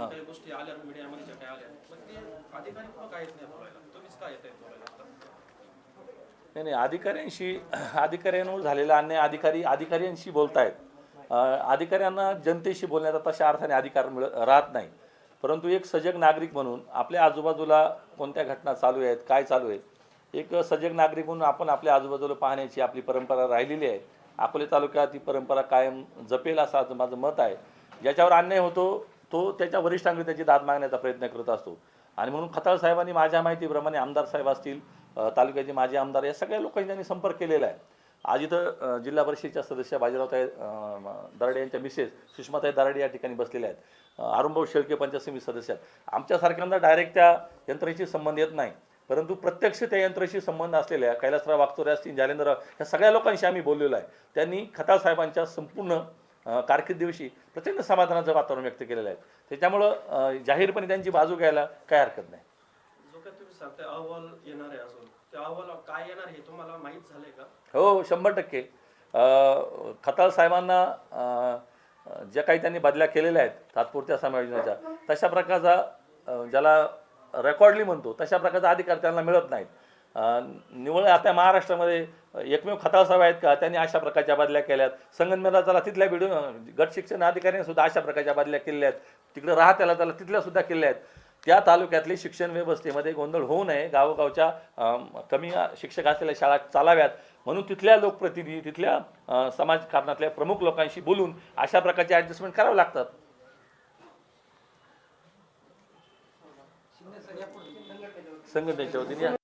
काही गोष्टी आल्या मीडियामध्ये ज्या काही आल्या पण ते अधिकारी काय येत नाही बोलायला. तुम्हीच काय येत बोलायला आता? नाही नाही अधिकाऱ्यांशी अधिकाऱ्यांवर झालेला अन्याय अधिकारी अधिकाऱ्यांशी बोलतायत. अधिकाऱ्यांना जनतेशी बोलण्याचा तशा अर्थाने अधिकार मिळ राहत नाही. परंतु एक सजग नागरिक म्हणून आपल्या आजूबाजूला कोणत्या घटना चालू आहेत काय चालू आहे एक सजग नागरिक म्हणून आपण आपल्या आजूबाजूला पाहण्याची आपली परंपरा राहिलेली आहे. अकोले तालुक्यात ही परंपरा कायम जपेल असं आज माझं मत आहे. ज्याच्यावर अन्याय होतो तो त्याच्या वरिष्ठांकडे त्याची दाद मागण्याचा प्रयत्न करत असतो. आणि म्हणून खताळ साहेबांनी माझ्या माहितीप्रमाणे आमदार साहेब असतील तालुक्याचे माजी आमदार या सगळ्या लोकांनी त्यांनी संपर्क केलेला आहे. आज इथं जिल्हा परिषदेच्या सदस्य बाजीरावताई दराडे यांच्या मिसेस सुषमाताई दराडे या ठिकाणी बसलेल्या आहेत. अ, शेळके पंचायत समिती सदस्य आहेत. आमच्यासारख्यांना डायरेक्ट त्या यंत्रणेशी संबंध येत नाही. परंतु प्रत्यक्ष त्या यंत्रणेशी संबंध असलेल्या कैलासराव वागचोरे असतील जालेंद्रराव ह्या सगळ्या लोकांशी आम्ही बोललेलो आहे. त्यांनी खताळ साहेबांच्या संपूर्ण कारकिर्दीविषयी प्रचंड समाधानाचं वातावरण व्यक्त केलेलं आहे. त्याच्यामुळं जाहीरपणे त्यांची बाजू घ्यायला काय हरकत नाही. अहवाल येणार आहे अजून. अहवाल काय येणार हे तुम्हाला माहीत झालंय का? हो शंभर टक्के. खताळ साहेबांना ज्या काही त्यांनी बदल्या केलेल्या आहेत तात्पुरत्या समायोजनाच्या तशा प्रकारचा ज्याला रेकॉर्डली म्हणतो तशा प्रकारचा अधिकार त्यांना मिळत नाहीत. निवळ आता महाराष्ट्रामध्ये एकमेव खतासाहेब आहेत का? त्यांनी अशा प्रकारच्या बदल्या केल्यात. संगमनेरला त्याला तिथल्या व्हिडिओ गट शिक्षण अधिकाऱ्यांनी सुद्धा अशा प्रकारच्या बदल्या केलेल्या आहेत तिकडे राहत्याला त्याला तिथल्या सुद्धा केल्या आहेत त्या तालुक्यातली शिक्षण व्यवस्थेमध्ये गोंधळ होऊ नये. गावोगावच्या कमी शिक्षक असलेल्या शाळा चालाव्यात. म्हणून तिथल्या लोकप्रतिनिधी तिथल्या समाजकारणातल्या प्रमुख लोकांशी बोलून अशा प्रकारचे ॲडजस्टमेंट करावे लागतात. संघटनेच्या वतीने